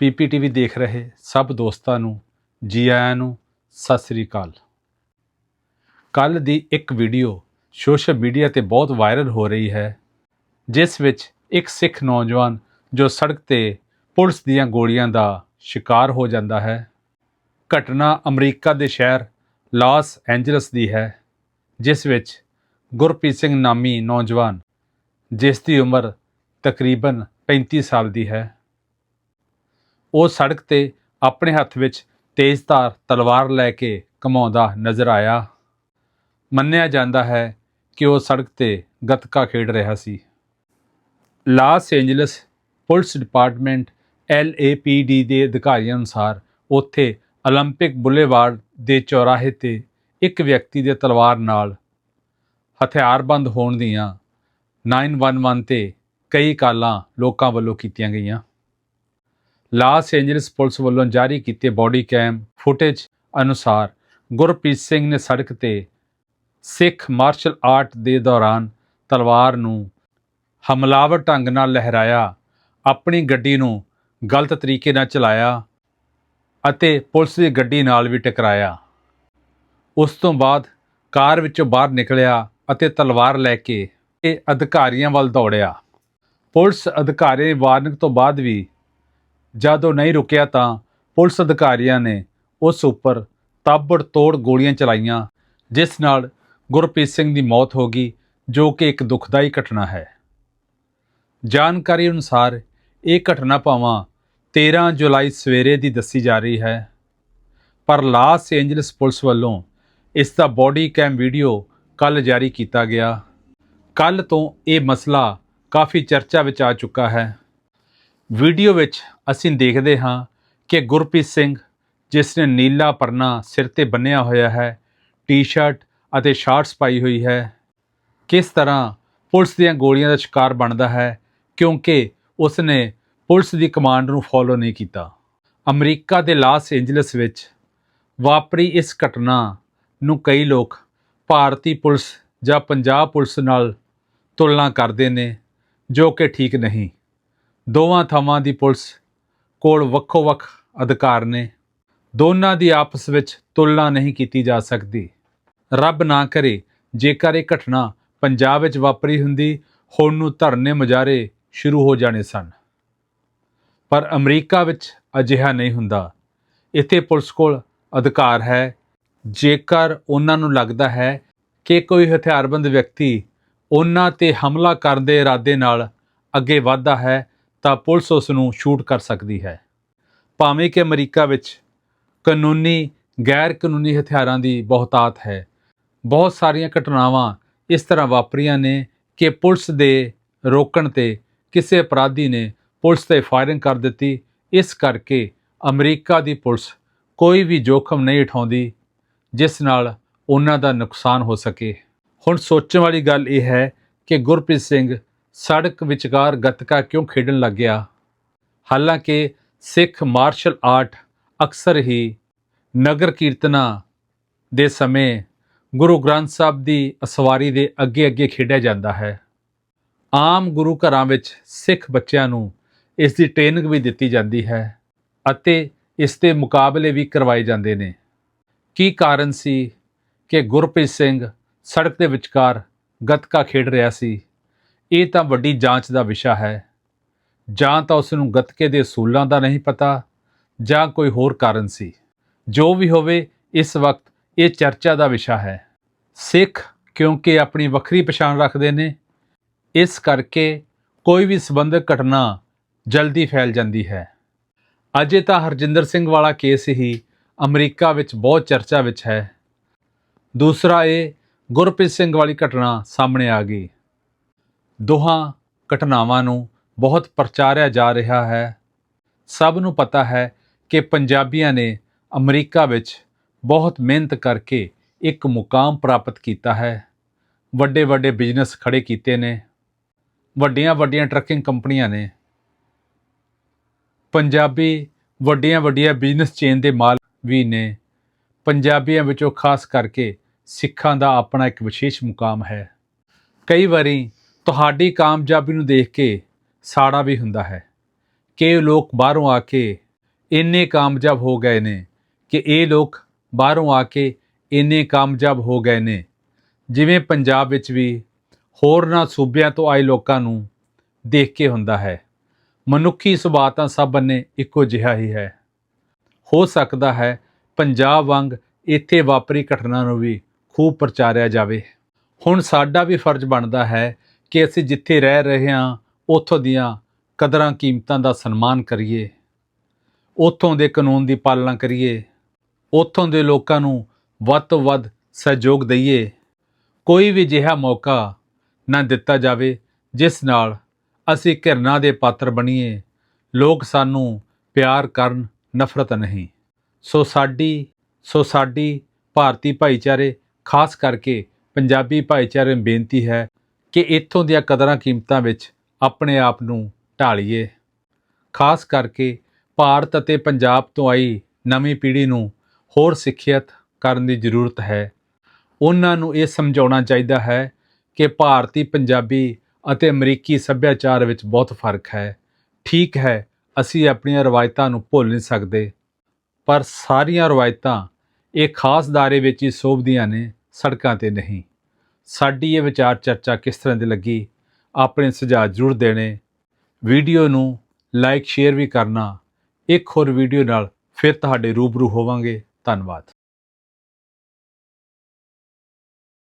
ਪੀਪੀਟੀਵੀ ਦੇਖ ਰਹੇ ਸਭ ਦੋਸਤਾਂ ਨੂੰ ਜੀ ਆਇਆਂ ਨੂੰ, ਸਤਿ ਸ੍ਰੀ ਅਕਾਲ। ਕੱਲ ਦੀ ਇੱਕ ਵੀਡੀਓ ਸੋਸ਼ਲ ਮੀਡੀਆ ਤੇ ਬਹੁਤ ਵਾਇਰਲ ਹੋ ਰਹੀ ਹੈ, ਜਿਸ ਵਿੱਚ ਇੱਕ ਸਿੱਖ ਨੌਜਵਾਨ ਜੋ ਸੜਕ ਤੇ ਪੁਲਿਸ ਦੀਆਂ ਗੋਲੀਆਂ ਦਾ ਸ਼ਿਕਾਰ ਹੋ ਜਾਂਦਾ ਹੈ। ਘਟਨਾ ਅਮਰੀਕਾ ਦੇ ਸ਼ਹਿਰ ਲਾਸ ਐਂਜਲਸ ਦੀ ਹੈ, ਜਿਸ ਵਿੱਚ ਗੁਰਪ੍ਰੀਤ ਸਿੰਘ ਨਾਮੀ ਨੌਜਵਾਨ, ਜਿਸ ਦੀ ਉਮਰ ਤਕਰੀਬਨ 35 ਸਾਲ ਦੀ ਹੈ। ਉਹ ਸੜਕ ਤੇ ਆਪਣੇ ਹੱਥ ਵਿੱਚ ਤੇਜ਼ਧਾਰ ਤਲਵਾਰ ਲੈ ਕੇ ਘਮਾਉਂਦਾ ਨਜ਼ਰ ਆਇਆ ਮੰਨਿਆ ਜਾਂਦਾ ਹੈ ਕਿ ਉਹ ਸੜਕ ਤੇ ਗੱਤਕਾ ਖੇਡ ਰਿਹਾ ਸੀ Los Angeles police department LAPD ਦੇ ਅਧਿਕਾਰੀਆਂ ਅਨੁਸਾਰ ਉੱਥੇ 올림픽 ਬੁਲੇਵਾਰਡ ਦੇ ਚੌਰਾਹੇ ਤੇ ਇੱਕ ਵਿਅਕਤੀ ਦੇ ਤਲਵਾਰ ਨਾਲ ਹਥਿਆਰਬੰਦ ਹੋਣ ਦੀਆਂ 911 ਤੇ ਕਈ ਕਾਲਾਂ ਲੋਕਾਂ ਵੱਲੋਂ ਕੀਤੀਆਂ ਗਈਆਂ ਲਾਸ ਏਂਜਲਸ ਪੁਲਿਸ ਵੱਲੋਂ ਜਾਰੀ ਕੀਤੇ ਬਾਡੀ ਕੈਮ ਫੁਟੇਜ ਅਨੁਸਾਰ ਗੁਰਪ੍ਰੀਤ ਸਿੰਘ ਨੇ ਸੜਕ ਤੇ ਸਿੱਖ ਮਾਰਸ਼ਲ ਆਰਟ ਦੇ ਦੌਰਾਨ ਤਲਵਾਰ ਨੂੰ ਹਮਲਾਵਰ ਢੰਗ ਨਾਲ ਲਹਿਰਾਇਆ, ਆਪਣੀ ਗੱਡੀ ਨੂੰ ਗਲਤ ਤਰੀਕੇ ਨਾਲ ਚਲਾਇਆ ਅਤੇ ਪੁਲਿਸ ਦੀ ਗੱਡੀ ਨਾਲ ਵੀ ਟਕਰਾਇਆ। ਉਸ ਤੋਂ ਬਾਅਦ ਕਾਰ ਵਿੱਚੋਂ ਬਾਹਰ ਨਿਕਲਿਆ ਅਤੇ ਤਲਵਾਰ ਲੈ ਕੇ ਇਹ ਅਧਿਕਾਰੀਆਂ ਵੱਲ ਦੌੜਿਆ। ਪੁਲਿਸ ਅਧਿਕਾਰੀ ਵਾਰਨਿੰਗ ਤੋਂ ਬਾਅਦ ਵੀ ਜਦ ਉਹ ਨਹੀਂ ਰੁਕਿਆ ਤਾਂ ਪੁਲਿਸ ਅਧਿਕਾਰੀਆਂ ਨੇ ਉਸ ਉੱਪਰ ਤਾਬੜ ਤੋੜ ਗੋਲੀਆਂ ਚਲਾਈਆਂ, ਜਿਸ ਨਾਲ ਗੁਰਪ੍ਰੀਤ ਸਿੰਘ ਦੀ ਮੌਤ ਹੋ ਗਈ, ਜੋ ਕਿ ਇੱਕ ਦੁਖਦਾਈ ਘਟਨਾ ਹੈ। ਜਾਣਕਾਰੀ ਅਨੁਸਾਰ ਇਹ ਘਟਨਾ ਭਾਵਾਂ 13 ਜੁਲਾਈ ਸਵੇਰੇ ਦੀ ਦੱਸੀ ਜਾ ਰਹੀ ਹੈ, ਪਰ ਲਾਸ ਏਂਜਲਸ ਪੁਲਿਸ ਵੱਲੋਂ ਇਸ ਦਾ ਬਾਡੀ ਕੈਮ ਵੀਡੀਓ ਕੱਲ ਜਾਰੀ ਕੀਤਾ ਗਿਆ। ਕੱਲ ਤੋਂ ਇਹ ਮਸਲਾ ਕਾਫੀ ਚਰਚਾ ਵਿੱਚ ਆ ਚੁੱਕਾ ਹੈ। ਵੀਡੀਓ ਵਿੱਚ ਅਸੀਂ ਦੇਖਦੇ ਹਾਂ ਕਿ ਗੁਰਪ੍ਰੀਤ ਸਿੰਘ, ਜਿਸ ਨੇ ਨੀਲਾ ਪਰਨਾ ਸਿਰ ਤੇ ਬੰਨਿਆ ਹੋਇਆ ਹੈ, ਟੀ-ਸ਼ਰਟ ਅਤੇ ਸ਼ਾਰਟਸ ਪਾਈ ਹੋਈ ਹੈ, ਕਿਸ ਤਰ੍ਹਾਂ ਪੁਲਿਸ ਦੀਆਂ ਗੋਲੀਆਂ ਦਾ ਸ਼ਿਕਾਰ ਬਣਦਾ ਹੈ, ਕਿਉਂਕਿ ਉਸ ਨੇ ਪੁਲਿਸ ਦੀ ਕਮਾਂਡ ਨੂੰ ਫੋਲੋ ਨਹੀਂ ਕੀਤਾ। ਅਮਰੀਕਾ ਦੇ ਲਾਸ ਏਂਜਲਸ ਵਿੱਚ ਵਾਪਰੀ ਇਸ ਘਟਨਾ ਨੂੰ ਕਈ ਲੋਕ ਭਾਰਤੀ ਪੁਲਿਸ ਜਾਂ ਪੰਜਾਬ ਪੁਲਿਸ ਨਾਲ ਤੁਲਨਾ ਕਰਦੇ ਨੇ, ਜੋ ਕਿ ਠੀਕ ਨਹੀਂ। ਦੋਵਾਂ ਥਾਵਾਂ ਦੀ ਪੁਲਿਸ ਕੋਲ ਵੱਖੋ-ਵੱਖ ਅਧਿਕਾਰ ਨੇ। ਦੋਨਾਂ ਦੀ ਆਪਸ ਵਿੱਚ ਤੁਲਨਾ ਨਹੀਂ ਕੀਤੀ ਜਾ ਸਕਦੀ। ਰੱਬ ਨਾ ਕਰੇ, ਜੇਕਰ ਇਹ ਘਟਨਾ ਪੰਜਾਬ ਵਿੱਚ ਵਾਪਰੀ ਹੁੰਦੀ, ਹੁਣ ਨੂੰ ਧਰਨੇ ਮੁਜ਼ਾਰੇ ਸ਼ੁਰੂ ਹੋ ਜਾਣੇ ਸਨ। ਪਰ ਅਮਰੀਕਾ ਵਿੱਚ ਅਜਿਹਾ ਨਹੀਂ ਹੁੰਦਾ। ਇੱਥੇ ਪੁਲਿਸ ਕੋਲ ਅਧਿਕਾਰ ਹੈ। ਜੇਕਰ ਉਹਨਾਂ ਨੂੰ ਲੱਗਦਾ ਹੈ ਕਿ ਕੋਈ ਹਥਿਆਰਬੰਦ ਵਿਅਕਤੀ ਉਹਨਾਂ ਤੇ ਹਮਲਾ ਕਰਨ ਦੇ ਇਰਾਦੇ ਨਾਲ ਅੱਗੇ ਵਧਦਾ ਹੈ ਤਾਂ ਪੁਲਿਸ ਉਸ ਨੂੰ ਸ਼ੂਟ ਕਰ ਸਕਦੀ ਹੈ। ਭਾਵੇਂ ਕਿ ਅਮਰੀਕਾ ਵਿੱਚ ਕਾਨੂੰਨੀ ਗੈਰ ਕਾਨੂੰਨੀ ਹਥਿਆਰਾਂ ਦੀ ਬਹੁਤਾਤ ਹੈ, ਬਹੁਤ ਸਾਰੀਆਂ ਘਟਨਾਵਾਂ ਇਸ ਤਰ੍ਹਾਂ ਵਾਪਰੀਆਂ ਨੇ ਕਿ ਪੁਲਿਸ ਦੇ ਰੋਕਣ ਤੇ ਕਿਸੇ ਅਪਰਾਧੀ ਨੇ ਪੁਲਿਸ ਤੇ ਫਾਇਰਿੰਗ ਕਰ ਦਿੱਤੀ। ਇਸ ਕਰਕੇ ਅਮਰੀਕਾ ਦੀ ਪੁਲਿਸ ਕੋਈ ਵੀ ਜੋਖਮ ਨਹੀਂ ਉਠਾਉਂਦੀ, ਜਿਸ ਨਾਲ ਉਹਨਾਂ ਦਾ ਨੁਕਸਾਨ ਹੋ ਸਕੇ। ਹੁਣ ਸੋਚਣ ਵਾਲੀ ਗੱਲ ਇਹ ਹੈ ਕਿ ਗੁਰਪ੍ਰੀਤ ਸਿੰਘ ਸੜਕ ਵਿਚਕਾਰ ਗੱਤਕਾ ਕਿਉਂ ਖੇਡਣ ਲੱਗ ਗਿਆ? ਹਾਲਾਂਕਿ ਸਿੱਖ ਮਾਰਸ਼ਲ ਆਰਟ ਅਕਸਰ ਹੀ ਨਗਰ ਕੀਰਤਨਾ ਦੇ ਸਮੇਂ ਗੁਰੂ ਗ੍ਰੰਥ ਸਾਹਿਬ ਦੀ ਅਸਵਾਰੀ ਦੇ ਅੱਗੇ ਅੱਗੇ ਖੇਡਿਆ ਜਾਂਦਾ ਹੈ। ਆਮ ਗੁਰੂ ਘਰਾਂ ਵਿੱਚ ਸਿੱਖ ਬੱਚਿਆਂ ਨੂੰ ਇਸ ਦੀ ਟ੍ਰੇਨਿੰਗ ਵੀ ਦਿੱਤੀ ਜਾਂਦੀ ਹੈ ਅਤੇ ਇਸ ਦੇ ਮੁਕਾਬਲੇ ਵੀ ਕਰਵਾਏ ਜਾਂਦੇ ਨੇ। ਕੀ ਕਾਰਨ ਸੀ ਕਿ ਗੁਰਪ੍ਰੀਤ ਸਿੰਘ ਸੜਕ ਦੇ ਵਿਚਕਾਰ ਗੱਤਕਾ ਖੇਡ ਰਿਹਾ ਸੀ? ਇਹ ਤਾਂ ਵੱਡੀ ਜਾਂਚ ਦਾ ਵਿਸ਼ਾ ਹੈ। ਜਾਂ ਤਾਂ ਉਸ ਨੂੰ ਗੱਤਕੇ ਦੇ ਅਸੂਲਾਂ ਦਾ ਨਹੀਂ ਪਤਾ, ਜਾਂ ਕੋਈ ਹੋਰ ਕਾਰਨ ਸੀ। ਜੋ ਵੀ ਹੋਵੇ, ਇਸ ਵਕਤ ਇਹ ਚਰਚਾ ਦਾ ਵਿਸ਼ਾ ਹੈ। ਸਿੱਖ ਕਿਉਂਕਿ ਆਪਣੀ ਵੱਖਰੀ ਪਛਾਣ ਰੱਖਦੇ ਨੇ, ਇਸ ਕਰਕੇ ਕੋਈ ਵੀ ਸਬੰਧਕ ਘਟਨਾ ਜਲਦੀ ਫੈਲ ਜਾਂਦੀ ਹੈ। ਅਜੇ ਤਾਂ ਹਰਜਿੰਦਰ ਸਿੰਘ ਵਾਲਾ ਕੇਸ ਹੀ ਅਮਰੀਕਾ ਵਿੱਚ ਬਹੁਤ ਚਰਚਾ ਵਿੱਚ ਹੈ। ਦੂਸਰਾ ਇਹ ਗੁਰਪ੍ਰੀਤ ਸਿੰਘ ਵਾਲੀ ਘਟਨਾ ਸਾਹਮਣੇ ਆ ਗਈ। ਦੋਹਾਂ ਘਟਨਾਵਾਂ ਨੂੰ ਬਹੁਤ ਪ੍ਰਚਾਰਿਆ ਜਾ ਰਿਹਾ ਹੈ। ਸਭ ਨੂੰ ਪਤਾ ਹੈ ਕਿ ਪੰਜਾਬੀਆਂ ਨੇ ਅਮਰੀਕਾ ਵਿੱਚ ਬਹੁਤ ਮਿਹਨਤ ਕਰਕੇ ਇੱਕ ਮੁਕਾਮ ਪ੍ਰਾਪਤ ਕੀਤਾ ਹੈ। ਵੱਡੇ ਵੱਡੇ ਬਿਜ਼ਨਸ ਖੜੇ ਕੀਤੇ ਨੇ। ਵੱਡੀਆਂ ਵੱਡੀਆਂ ਟਰੱਕਿੰਗ ਕੰਪਨੀਆਂ ਨੇ। ਪੰਜਾਬੀ ਵੱਡੀਆਂ ਵੱਡੀਆਂ ਬਿਜ਼ਨਸ ਚੇਨ ਦੇ ਮਾਲ ਵੀ ਨੇ। ਪੰਜਾਬੀਆਂ ਵਿੱਚੋਂ ਖਾਸ ਕਰਕੇ ਸਿੱਖਾਂ ਦਾ ਆਪਣਾ ਇੱਕ ਵਿਸ਼ੇਸ਼ ਮੁਕਾਮ ਹੈ। ਕਈ ਵਾਰੀ ਤੁਹਾਡੀ ਕਾਮਯਾਬੀ ਨੂੰ ਦੇਖ ਕੇ ਸਾੜਾ ਵੀ ਹੁੰਦਾ ਹੈ ਕਿ ਲੋਕ ਬਾਹਰੋਂ ਆ ਕੇ ਇੰਨੇ ਕਾਮਯਾਬ ਹੋ ਗਏ ਨੇ ਕਿ ਇਹ ਲੋਕ ਬਾਹਰੋਂ ਆ ਕੇ ਇੰਨੇ ਕਾਮਯਾਬ ਹੋ ਗਏ ਨੇ। ਜਿਵੇਂ ਪੰਜਾਬ ਵਿੱਚ ਵੀ ਹੋਰਨਾਂ ਸੂਬਿਆਂ ਤੋਂ ਆਏ ਲੋਕਾਂ ਨੂੰ ਦੇਖ ਕੇ ਹੁੰਦਾ ਹੈ। ਮਨੁੱਖੀ ਸੁਭਾਅ ਤਾਂ ਸਭ ਬੰਨੇ ਇੱਕੋ ਜਿਹਾ ਹੀ ਹੈ। ਹੋ ਸਕਦਾ ਹੈ ਪੰਜਾਬ ਵਾਂਗ ਇੱਥੇ ਵਾਪਰੀ ਘਟਨਾ ਨੂੰ ਵੀ ਖੂਬ ਪ੍ਰਚਾਰਿਆ ਜਾਵੇ। ਹੁਣ ਸਾਡਾ ਵੀ ਫਰਜ਼ ਬਣਦਾ ਹੈ ਕਿ ਅਸੀਂ ਜਿੱਥੇ ਰਹਿ ਰਹੇ ਹਾਂ, ਉੱਥੋਂ ਦੀਆਂ ਕਦਰਾਂ ਕੀਮਤਾਂ ਦਾ ਸਨਮਾਨ ਕਰੀਏ। ਉੱਥੋਂ ਦੇ ਕਾਨੂੰਨ ਦੀ ਪਾਲਣਾ ਕਰੀਏ। ਉੱਥੋਂ ਦੇ ਲੋਕਾਂ ਨੂੰ ਵੱਧ ਤੋਂ ਵੱਧ ਸਹਿਯੋਗ ਦਈਏ। ਕੋਈ ਵੀ ਜਿਹਾ ਮੌਕਾ ਨਾ ਦਿੱਤਾ ਜਾਵੇ, ਜਿਸ ਨਾਲ ਅਸੀਂ ਘਿਰਨਾ ਦੇ ਪਾਤਰ ਬਣੀਏ। ਲੋਕ ਸਾਨੂੰ ਪਿਆਰ ਕਰਨ, ਨਫ਼ਰਤ ਨਹੀਂ। ਸੋ ਸਾਡੀ ਸੋ ਸਾਡੀ ਭਾਰਤੀ ਭਾਈਚਾਰੇ, ਖਾਸ ਕਰਕੇ ਪੰਜਾਬੀ ਭਾਈਚਾਰੇ ਨੂੰ ਬੇਨਤੀ ਹੈ ਕਿ ਇੱਥੋਂ ਦੀਆਂ ਕਦਰਾਂ ਕੀਮਤਾਂ ਵਿੱਚ ਆਪਣੇ ਆਪ ਨੂੰ ਢਾਲੀਏ। ਖਾਸ ਕਰਕੇ ਭਾਰਤ ਅਤੇ ਪੰਜਾਬ ਤੋਂ ਆਈ ਨਵੀਂ ਪੀੜ੍ਹੀ ਨੂੰ ਹੋਰ ਸਿੱਖਿਅਤ ਕਰਨ ਦੀ ਜ਼ਰੂਰਤ ਹੈ। ਉਹਨਾਂ ਨੂੰ ਇਹ ਸਮਝਾਉਣਾ ਚਾਹੀਦਾ ਹੈ ਕਿ ਭਾਰਤੀ ਪੰਜਾਬੀ ਅਤੇ ਅਮਰੀਕੀ ਸੱਭਿਆਚਾਰ ਵਿੱਚ ਬਹੁਤ ਫ਼ਰਕ ਹੈ। ਠੀਕ ਹੈ, ਅਸੀਂ ਆਪਣੀਆਂ ਰਵਾਇਤਾਂ ਨੂੰ ਭੁੱਲ ਨਹੀਂ ਸਕਦੇ, ਪਰ ਸਾਰੀਆਂ ਰਵਾਇਤਾਂ ਇਹ ਖਾਸ ਦਾਇਰੇ ਵਿੱਚ ਹੀ ਸੋਭਦੀਆਂ ਨੇ, ਸੜਕਾਂ ਤੇ ਨਹੀਂ। ਸਾਡੀ ਇਹ ਵਿਚਾਰ ਚਰਚਾ ਕਿਸ ਤਰ੍ਹਾਂ ਦੀ ਲੱਗੀ? ਆਪਣੇ ਸੁਝਾਅ ਜ਼ਰੂਰ ਦੇਣੇ। ਵੀਡੀਓ ਨੂੰ ਲਾਈਕ, ਸ਼ੇਅਰ ਵੀ ਕਰਨਾ। ਇੱਕ ਹੋਰ ਵੀਡੀਓ ਨਾਲ ਫਿਰ ਤੁਹਾਡੇ ਰੂਬਰੂ ਹੋਵਾਂਗੇ। ਧੰਨਵਾਦ।